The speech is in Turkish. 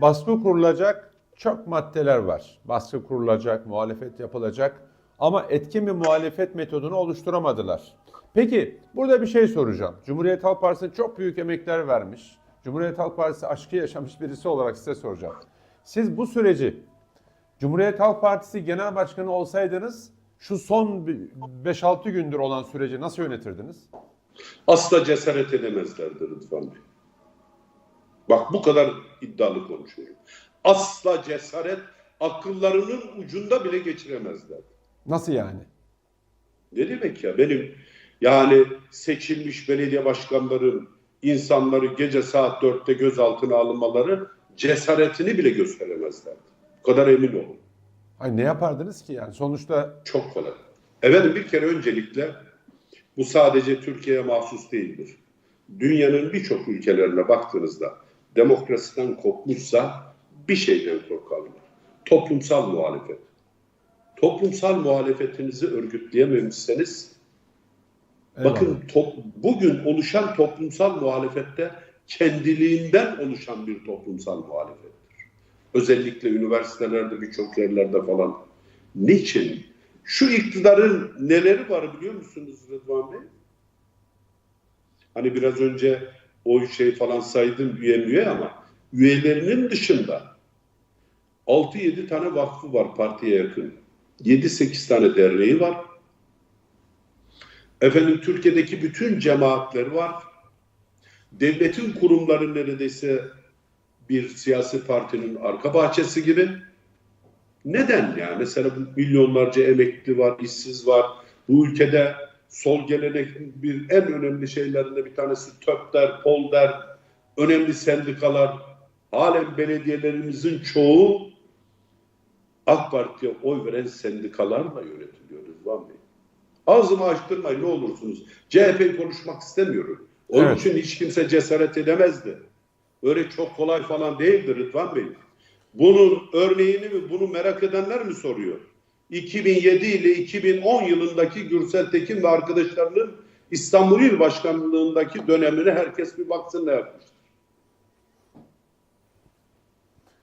baskı kurulacak çok maddeler var. Baskı kurulacak, muhalefet yapılacak ama etkin bir muhalefet metodunu oluşturamadılar. Peki burada bir şey soracağım. Cumhuriyet Halk Partisi çok büyük emekler vermiş. Cumhuriyet Halk Partisi aşkı yaşamış birisi olarak size soracağım. Siz bu süreci Cumhuriyet Halk Partisi Genel Başkanı olsaydınız şu son 5-6 gündür olan süreci nasıl yönetirdiniz? Asla cesaret edemezlerdi Rıdvan Bey. Bak bu kadar iddialı konuşuyorum. Asla cesaret akıllarının ucunda bile geçiremezler. Nasıl yani? Ne demek ya benim yani seçilmiş belediye başkanların insanları gece saat dörtte gözaltına alınmaları cesaretini bile gösteremezlerdi. Bu kadar emin olun. Ay ne yapardınız ki yani? Sonuçta Çok kolay. Efendim bir kere öncelikle bu sadece Türkiye'ye mahsus değildir. Dünyanın birçok ülkelerine baktığınızda demokrasiden kopmuşsa bir şeyden korkarlar. Toplumsal muhalefet. Toplumsal muhalefetinizi örgütleyememişseniz bakın top, bugün oluşan toplumsal muhalefette kendiliğinden oluşan bir toplumsal muhalefettir. Özellikle üniversitelerde birçok yerlerde falan. Niçin? Şu iktidarın neleri var biliyor musunuz Rıdvan Bey? Hani biraz önce o şey falan saydım üye üye ama üyelerinin dışında 6-7 tane vakfı var partiye yakın. 7-8 tane derneği var. Efendim Türkiye'deki bütün cemaatleri var. Devletin kurumları neredeyse bir siyasi partinin arka bahçesi gibi. Neden ya? Mesela milyonlarca emekli var, işsiz var. Bu ülkede sol gelenekin bir en önemli şeylerinde bir tanesi TÖP'ler, POL'der, önemli sendikalar. Halen belediyelerimizin çoğu AK Parti'ye oy veren sendikalarla yönetiliyor Rıdvan Bey. Ağzımı açtırmayın ne olursunuz. CHP'yi konuşmak istemiyorum. Onun Evet. için hiç kimse cesaret edemezdi. Öyle çok kolay falan değildir Rıdvan Bey. Bunun örneğini mi, bunu merak edenler mi soruyor? 2007 ile 2010 yılındaki Gürsel Tekin ve arkadaşlarının İstanbul İl Başkanlığındaki dönemine herkes bir baksın ne yapmıştır.